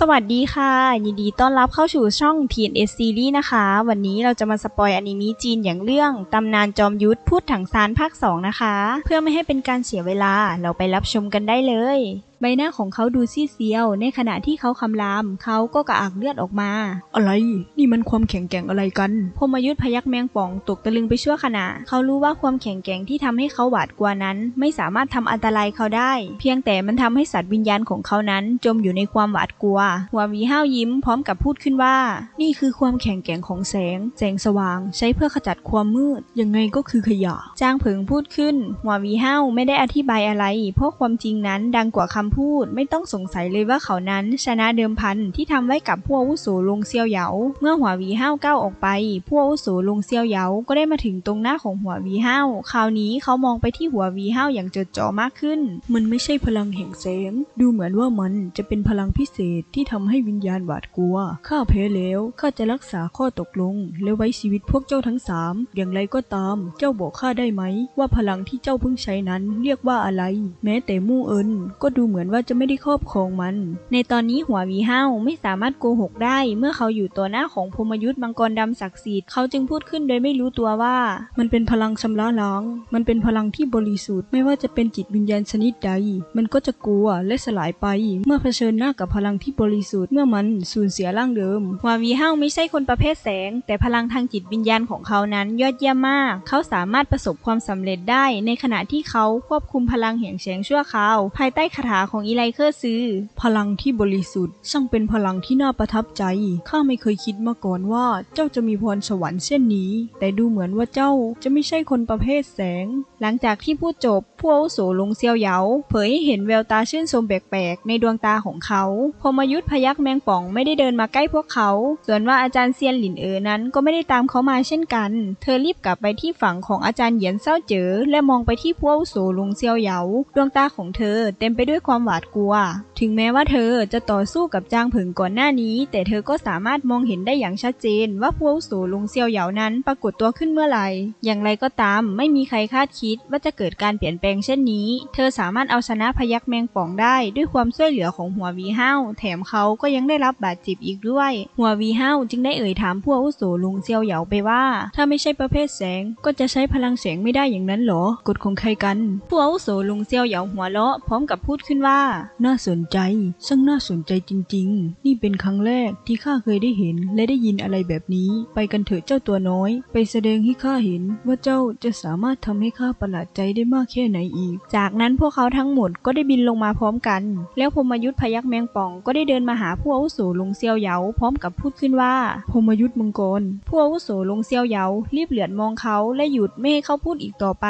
สวัสดีค่ะ ยินดีต้อนรับเข้าสู่ช่อง TNS Series นะคะ วันนี้เราจะมาสปอยอนิเมะจีนอย่างเรื่อง ตำนานจอมยุทธพูดถังซานภาค 2 นะคะ เพื่อไม่ให้เป็นการเสียเวลาเราไปรับชมกันได้เลย ใบหน้าของเขาดูซีดเซียว ในขณะที่เขาคำราม เขาก็กระอักเลือดออกมา อะไร นี่มันความแข็งแกร่งอะไรกัน พมยุทธพยักแมงป่องตกตะลึงไปชั่วขณะ เขารู้ว่าความแข็งแกร่งที่ทำให้เขาหวาดกลัวนั้น ไม่สามารถทำอันตรายเขาได้ เพียงแต่มันทำให้สัตว์วิญญาณของเขานั้น จมอยู่ในความหวาดกลัว หัวหวีห้าวยิ้มพร้อมกับพูดขึ้นว่า นี่คือความแข็งแกร่งของแสง แสงสว่าง ใช้เพื่อขจัดความมืด ยังไงก็คือขยะ จางเผิงพูดขึ้น หัวหวีห้าวไม่ได้อธิบายอะไร เพราะความจริงนั้นดังกว่าคำพูดไม่ต้องสงสัยเลยว่าเขานั้นชนะเดิมพันที่ทำไว้กับผู้อาวุโสลงเซียวเหยา เมื่อหัววีห้าวก้าวออกไปผู้อาวุโสลงเซียวเหยาก็ได้มาถึงตรงหน้าของหัววีห้าวคราวนี้เขามองไปที่หัววีห้าวอย่างจดจ่อมากขึ้น มันไม่ใช่พลังแห่งแสง ดูเหมือนว่ามันจะเป็นพลังพิเศษที่ทำให้วิญญาณหวาดกลัว ข้าแพ้แล้วข้าจะรักษาข้อตกลง และไว้ชีวิตพวกเจ้าทั้งสามอย่างไรก็ตาม เจ้าบอกข้าได้ไหม ว่าพลังที่เจ้าเพิ่งใช้นั้นเรียกว่าอะไร แม้แต่มู่เอินก็ดูเหมือนือนว่าจะไม่ได้ครอบครองมัน ในตอนนี้หัววีห้าวไม่สามารถโกหกได้ เมื่อเขาอยู่ต่อหน้าของพมยุทธ์มังกรดำศักดิ์สิทธิ์เขาจึงพูดขึ้นโดยไม่รู้ตัวว่า มันเป็นพลังชำระล้าง มันเป็นพลังที่บริสุทธิ์ไม่ว่าจะเป็นจิตวิญญาณชนิดใด มันก็จะกลัวและสลายไป เมื่อเผชิญหน้ากับพลังที่บริสุทธิ์เมื่อมันสูญเสียร่างเดิมหัววีห้าวไม่ใช่คนประเภทแสง แต่พลังทางจิตวิญญาณของเขานั้นยอดเยี่ยมมาก เขาสามารถประสบความสำเร็จได้ ในขณะที่เขาควบคุมพลังแห่งแสงชั่วคราว ภายใต้คาถาของอีไลเคอร์ซื้อ พลังที่บริสุทธิ์ ช่างเป็นพลังที่น่าประทับใจ ข้าไม่เคยคิดมาก่อนว่าเจ้าจะมีพรสวรรค์เช่นนี้ แต่ดูเหมือนว่าเจ้าจะไม่ใช่คนประเภทแสง หลังจากที่พูดจบผู้อาวุโสลงเซียวเหยาเผยให้เห็นแววตาชื่นชมแปลกๆในดวงตาของเขา พมยุทธพยักแมงป่องไม่ได้เดินมาใกล้พวกเขา ส่วนว่าอาจารย์เซียนหลินเอ๋อนั้นก็ไม่ได้ตามเขามาเช่นกัน เธอรีบกลับไปที่ฝั่งของอาจารย์เหยียนเศร้าเจ๋อและมองไปที่ผู้อาวุโสลงเซียวเหยาดวงตาของเธอเต็มไปด้วยความหวาดกลัว ถึงแม้ว่าเธอจะต่อสู้กับจางเผิงก่อนหน้านี้ แต่เธอก็สามารถมองเห็นได้อย่างชัดเจน ว่าผู้อาวุโสลงเซียวเหยานั้นปรากฏตัวขึ้นเมื่อไหร่ อย่างไรก็ตาม ไม่มีใครคาดคิดว่าจะเกิดการเปลี่ยนแปลงเช่นนี้ เธอสามารถเอาชนะพยักแมงป่องได้ ด้วยความช่วยเหลือของหัววีห้าวแถมเขาก็ยังได้รับบาดเจ็บอีกด้วย หัววีห้าวจึงได้เอ่ยถามผู้อาวุโสลุงเซียวเหยาไปว่า ถ้าไม่ใช่ประเภทแสงก็จะใช้พลังแสงไม่ได้อย่างนั้นหรอกฎของใครกันผู้อาวุโสลุงเซียวเหยาหัวเราะพร้อมกับพูดขึ้นว่า น่าสนใจช่างน่าสนใจจริง ๆ นี่เป็นครั้งแรกที่ข้าเคยได้เห็นและได้ยินอะไรแบบนี้ ไปกันเถอะเจ้าตัวน้อย ไปแสดงให้ข้าเห็นว่าเจ้าจะสามารถทำให้ข้าประหลาดใจได้มากแค่ไหนอีก จากนั้นพวกเขาทั้งหมดก็ได้บินลงมาพร้อมกัน แล้วพมยุทธพยักแมงป่องก็ได้เดินมาหาผู้อาวุโสลุงเซียวเหยาพร้อมกับพูดขึ้นว่าพรหมยุทธ์มังกรผู้อาวุโสลุงเซียวเหยารีบเหลือนมองเขาและหยุดไม่ให้เขาพูดอีกต่อไป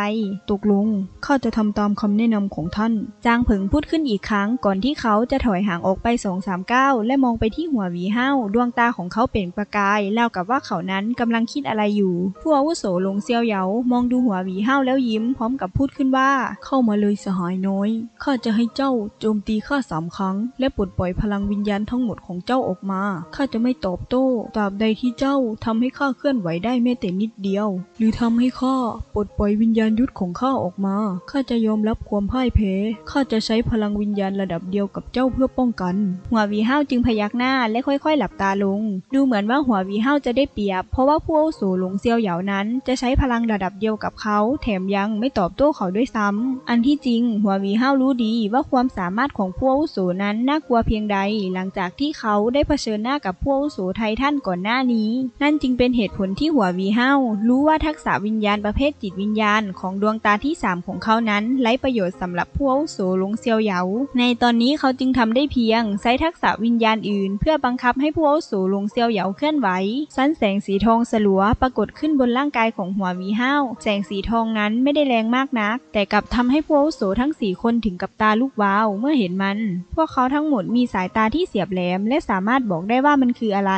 ตกลงข้าจะทำตามคำแนะนำของท่าน จางเผิงพูดขึ้นอีกครั้งก่อนที่เขาจะถอยห่างออกไปสองสามก้าวและมองไปที่หัววีห้าวดวงตาของเขาเปล่งประกายแล้วกับว่าเขานั้นกำลังคิดอะไรอยู่ ผู้อาวุโสลงเซียวเหยามองดูหัววีห้าวแล้วยิ้มพร้อมกับพูดขึ้นว่า เข้ามาเลยสหายน้อยข้าจะให้เจ้าโจมตีข้าสามครั้ง และปลดปล่อยพลังวิญญาณทั้งหมดของเจ้าออกมาข้าจะไม่ตอบโต้ตราบใดที่เจ้าทำให้ข้าเคลื่อนไหวได้แม้แต่นิดเดียว หรือทำให้ข้าปลดปล่อยวิญญาณยุทธของข้าออกมาข้าจะยอมรับความพ่ายแพ้ข้าจะใช้พลังวิญญาณระดับเดียวกับเจ้าเพื่อป้องกัน หัววีห้าวจึงพยักหน้าและค่อยๆ หลับตาลง ดูเหมือนว่าหัววีห้าวจะได้เปรียบ เพราะว่าผู้อาวุโสหลงเซียวเหยานั้น จะใช้พลังระดับเดียวกับเขา แถมยังไม่ตอบโต้เขาด้วยซ้ำอันที่จริง หัววีห้าวรู้ดีว่าความสามารถของผู้อาวุโสนั้นน่ากลัวเพียงใด หลังจากที่เขาได้เผชิญหน้ากับผู้อาวุโสไททันก่อนหน้านี้ นั่นจึงเป็นเหตุผลที่หัววีห้าวรู้ว่าทักษะวิญญาณประเภทจิตวิญญาณ ของดวงตาที่สามของเขานั้นไร้ประโยชน์สำหรับผู้อาวุโสหลงเซียวเหยาในตอนนี้เขาจึงทำได้เพียง ใช้ทักษะวิญญาณอื่น เพื่อบังคับให้ผู้อาวุโสลงเซียวเหยาเคลื่อนไหวสั้นแสงสีทองสลัวปรากฏขึ้นบนร่างกายของหัววีห้าวแสงสีทองนั้นไม่ได้แรงมากนัก แต่กลับทำให้ผู้อาวุโสทั้งสี่คนถึงกับตาลูกวาวเมื่อเห็นมัน พวกเขาทั้งหมดมีสายตาที่เสียบแหลม และสามารถบอกได้ว่ามันคืออะไร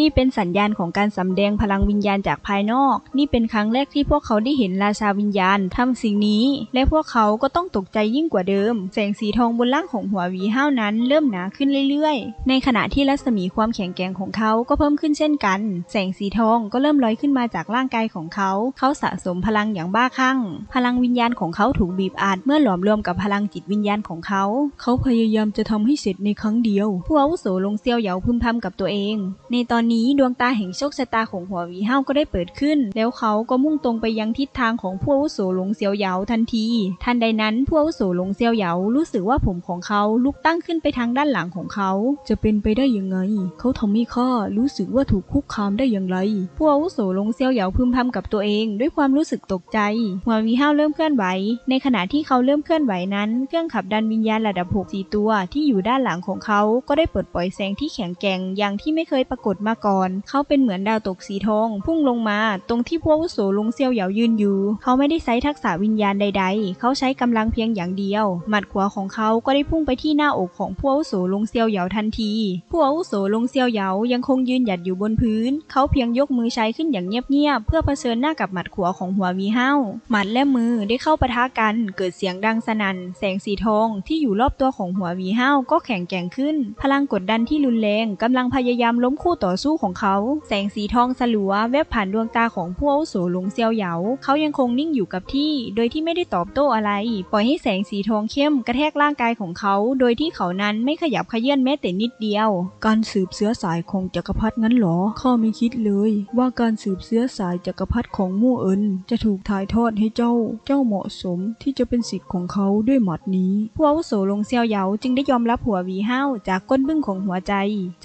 นี่เป็นสัญญาณของการสำแดงพลังวิญญาณจากภายนอก นี่เป็นครั้งแรกที่พวกเขาได้เห็นราชาวิญญาณทำสิ่งนี้ และพวกเขาก็ต้องตกใจยิ่งกว่าเดิม แสงสีทองบนร่างของหัววีห้าวนั้นเริ่มหนาขึ้นเรื่อยๆ ในขณะที่รัศมีความแข็งแกร่งของเขาก็เพิ่มขึ้นเช่นกัน แสงสีทองก็เริ่มลอยขึ้นมาจากร่างกายของเขา เขาสะสมพลังอย่างบ้าคลั่ง พลังวิญญาณของเขาถูกบีบอัดเมื่อหลอมรวมกับพลังจิตวิญญาณของเขา เขาพยายามจะทำให้เสร็จในครั้งเดียว ผู้อาวุโสลงเซียวเหยาพึมพำกับตัวเอง ในตอนนี้ดวงตาแห่งโชคชะตาของหัววีเฮาก็ได้เปิดขึ้น แล้วเขาก็มุ่งตรงไปยังทิศทางของผู้อาวุโสลงเซียวเหยาทันที ทันใดนั้นผู้อาวุโสลงเซียวเหยารู้สึกว่าว่าผมของเขาลุกตั้งขึ้นไปทางด้านหลังของเขา จะเป็นไปได้ยังไง เขาทำให้ข้ารู้สึกว่าถูกคุกคามได้อย่างไร ผู้อาวุโสลงเซียวเหยาพึมพำกับตัวเองด้วยความรู้สึกตกใจหัววีเฮาเริ่มเคลื่อนไหว ในขณะที่เขาเริ่มเคลื่อนไหวนั้น เครื่องขับดันวิญญาณระดับ6 4ตัวที่อยู่ด้านหลังของเขา ก็ได้เปิดปล่อยแสงที่แข็งแกร่งอย่างที่ไม่เคยปรากฏมาก่อน เขาเป็นเหมือนดาวตกสีทองพุ่งลงมา ตรงที่ผู้อาวุโสลงเซียวเหยายืนอยู่ เขาไม่ได้ใช้ทักษะวิญญาณใด ๆ เขาใช้กำลังเพียงอย่างเดียว หมัดขวาของเขาาก็ได้พุ่งไปที่หน้าอกของผู้อาวุโสลงเซียวเหยาทันที ผู้อาวุโสลงเซียวเหยายังคงยืนหยัดอยู่บนพื้น เขาเพียงยกมือใช้ขึ้นอย่างเงียบๆเพื่อเผชิญหน้ากับหมัดขวาของหัววีเฮาหมัดและมือได้เข้าปะทะกัน เกิดเสียงดังสนั่น แสงสีทองที่อยู่รอบตัวของหัววีเฮาก็แข็งแกร่งขึ้น พลังกดดันที่รุนแรงกำลังพยายามล้มคู่ต่อสู้ของเขา แสงสีทองสลัวแวบผ่านดวงตาของผู้อาวุโสลงเซียวเหยาเขายังคงนิ่งอยู่กับที่ โดยที่ไม่ได้ตอบโต้อะไร ปล่อยให้แสงสีทองเข้มกระแทกร่างางกายของเขา โดยที่เขานั้นไม่ขยับเขยื่อนแม้แต่นิดเดียว การสืบเสื้อสายของจักรพรรดิงั้นหรอ ข้าไม่คิดเลย ว่าการสืบเสื้อสายจักรพรรดิของมู่เอินจะถูกถ่ายทอดให้เจ้า เจ้าเหมาะสมที่จะเป็นสิทธิ์ของเขาด้วยหมัดนี้ผู้อาวุโสลงเซียวเหยาจึงได้ยอมรับหัววีเฮาจากก้นบึ้งของหัวใจ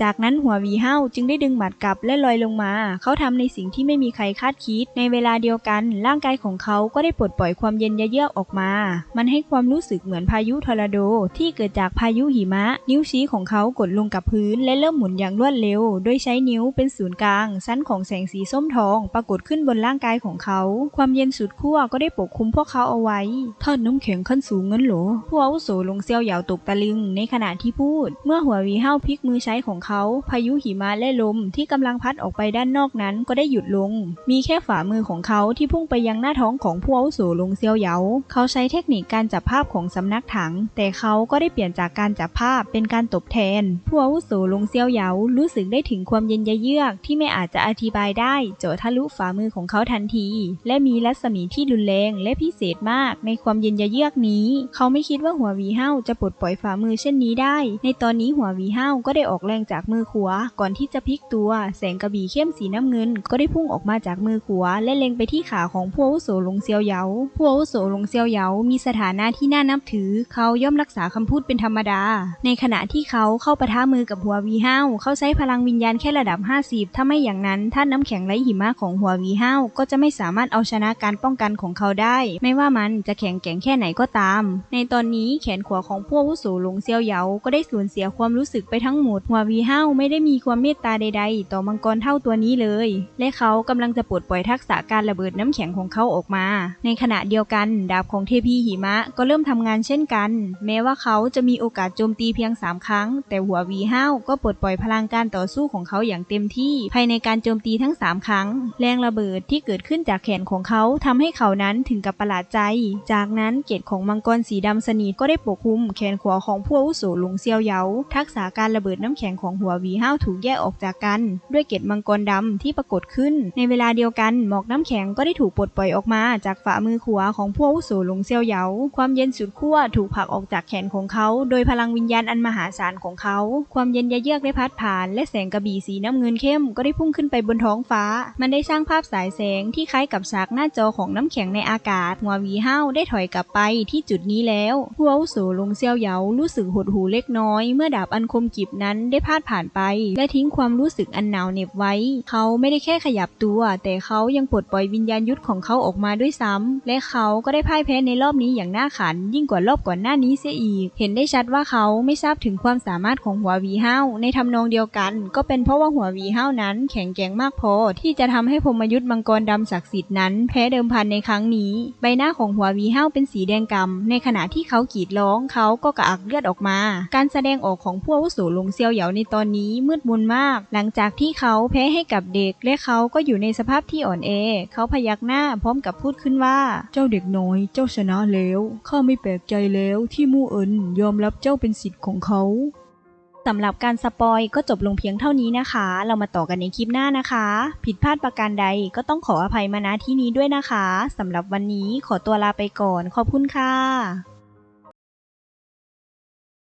จากนั้นหัววีเฮาจึงได้ดึงหมัดกลับและลอยลงมา เขาทำในสิ่งที่ไม่มีใครคาดคิด ในเวลาเดียวกัน ร่างกายของเขาก็ได้ปลดปล่อยความเย็นเยือกออกมา มันให้ความรู้สึกเหมือนพายุทอร์นาโดที่เกิดจากพายุหิมะ นิ้วชี้ของเขากดลงกับพื้นและเริ่มหมุนอย่างรวดเร็ว โดยใช้นิ้วเป็นศูนย์กลาง ชั้นของแสงสีส้มทอง ปรากฏขึ้นบนร่างกายของเขา ความเย็นสุดขั้วก็ได้ปกคลุมพวกเขาเอาไว้ท่านน้ำแข็งขั้นสูงเงั้นหรอผู้อาวุโสลงเซียวเหยาตกตะลึงในขณะที่พูด เมื่อหัววีเฮาพลิกมือใช้ของเขา พายุหิมะและลมที่กำลังพัดออกไปด้านนอกนั้นก็ได้หยุดลง มีแค่ฝ่ามือของเขาที่พุ่งไปยังหน้าท้องของผู้อาวุโสลงเซียวเหยาเขาใช้เทคนิคการจับภาพของสำนักถัง แต่เขาก็ได้เปลี่ยนจากการจับภาพเป็นการตบแทน ผู้อาวุโสลงเซียวเหยารู้สึกได้ถึงความเย็นยเยือกที่ไม่อาจจะอธิบายได้เจทะลุฝ่ามือของเขาทันที และมีรัศมีที่รุนแรงและพิเศษมากในความเย็นยเยือกนี้ เขาไม่คิดว่าหัววีเฮาจะปลดปล่อยฝ่ามือเช่นนี้ได้ ในตอนนี้หัววีเฮาก็ได้ออกแรงจากมือขวาก่อนที่จะพลิกตัว แสงกระบี่เข้มสีน้ำเงิน ก็ได้พุ่งออกมาจากมือขวาและเล็งไปที่ขาของผู้อาวุโสลงเซียวเหยาผู้อาวุโสลงเซียวเหยามีสถานะที่น่านับถือเขาย่อมรักษาคำพูดเป็นธรรมดา ในขณะที่เขาเข้าปะทะมือกับหัววีเฮาเขาใช้พลังวิญญาณแค่ระดับ 50 ถ้าไม่อย่างนั้นท่านน้ำแข็งไร้หิมะของหัววีเฮาก็จะไม่สามารถเอาชนะการป้องกันของเขาได้ ไม่ว่ามันจะแข็งแกร่งแค่ไหนก็ตาม ในตอนนี้แขนขวาของผู้วุโสหลงเซียวเหยาก็ได้สูญเสียความรู้สึกไปทั้งหมดหัววีเฮาไม่ได้มีความเมตตาใด ๆ ต่อมังกรเท่าตัวนี้เลย และเขากำลังจะปลดปล่อยทักษะการระเบิดน้ำแข็งของเขาออกมา ในขณะเดียวกัน ดาบของเทพีหิมะก็เริ่มทำงานเช่นกันแม้ว่าเขาจะมีโอกาสโจมตีเพียง 3 ครั้ง แต่หัววีเฮาก็ปลดปล่อยพลังการต่อสู้ของเขาอย่างเต็มที่ ภายในการโจมตีทั้ง 3 ครั้ง แรงระเบิดที่เกิดขึ้นจากแขนของเขาทำให้เขานั้นถึงกับประหลาดใจ จากนั้นเกศของมังกรสีดำสนิทก็ได้ปกคลุมแขนขวาของผู้อาวุโสหลงเซียวเยาทักษะการระเบิดน้ำแข็งของหัววีเฮาถูกแยกออกจากกัน ด้วยเกศมังกรดำที่ปรากฏขึ้น ในเวลาเดียวกันหมอกน้ำแข็งก็ได้ถูกปลดปล่อยออกมา จากฝ่ามือขวาของผู้อาวุโสหลงเซียวเยาความเย็นสุดขั้วถูกผลักออกจากากแขนของเขาโดยพลังวิญญาณอันมหาศาลของเขา ความเย็นยะเยือกได้พัดผ่าน และแสงกระบี่สีน้ำเงินเข้มก็ได้พุ่งขึ้นไปบนท้องฟ้า มันได้สร้างภาพสายแสงที่คล้ายกับฉากหน้าจอของน้ำแข็งในอากาศหัววีเฮ้าได้ถอยกลับไปที่จุดนี้แล้วผู้อาวุโสหลงเซียวเหยารู้สึกหดหูเล็กน้อย เมื่อดาบอันคมกิบนั้นได้พาดผ่านไป และทิ้งความรู้สึกอันหนาวเหน็บไว้ เขาไม่ได้แค่ขยับตัว แต่เขายังปลดปล่อยวิญญาณยุทธของเขาออกมาด้วยซ้ำและเขาก็ได้พ่ายแพ้ในรอบนี้อย่างน่าขัน ยิ่งกว่ารอบก่อนหน้านี้เสียอีก เห็นได้ชัดว่าเขาไม่ทราบถึงความสามารถของหัววีเฮาในทำนองเดียวกัน ก็เป็นเพราะว่าหัววีเฮานั้น แข็งแกร่งมากพอที่จะทำให้พมยุทธ์มังกรดำศักดิ์สิทธิ์นั้น แพ้เดิมพันในครั้งนี้ ใบหน้าของหัววีเฮาเป็นสีแดงกำในขณะที่เขากรีดร้องเขาก็กระอักเลือดออกมา การแสดงออกของผู้อาวุโสหลงเซียวเหยาในตอนนี้มืดมนมาก หลังจากที่เขาแพ้ให้กับเด็ก และเขาก็อยู่ในสภาพที่อ่อนแอ เขาพยักหน้าพร้อมกับพูดขึ้นว่า เจ้าเด็กน้อย เจ้าชนะแล้วข้าไม่แปลกใจแล้วที่มู่เอินยอมรับเจ้าเป็นสิทธิ์ของเขาสำหรับการสปอยก็จบลงเพียงเท่านี้นะคะ เรามาต่อกันในคลิปหน้านะคะ ผิดพลาดประการใดก็ต้องขออภัยมาณที่นี้ด้วยนะคะสำหรับวันนี้ขอตัวลาไปก่อน ขอบคุณค่ะ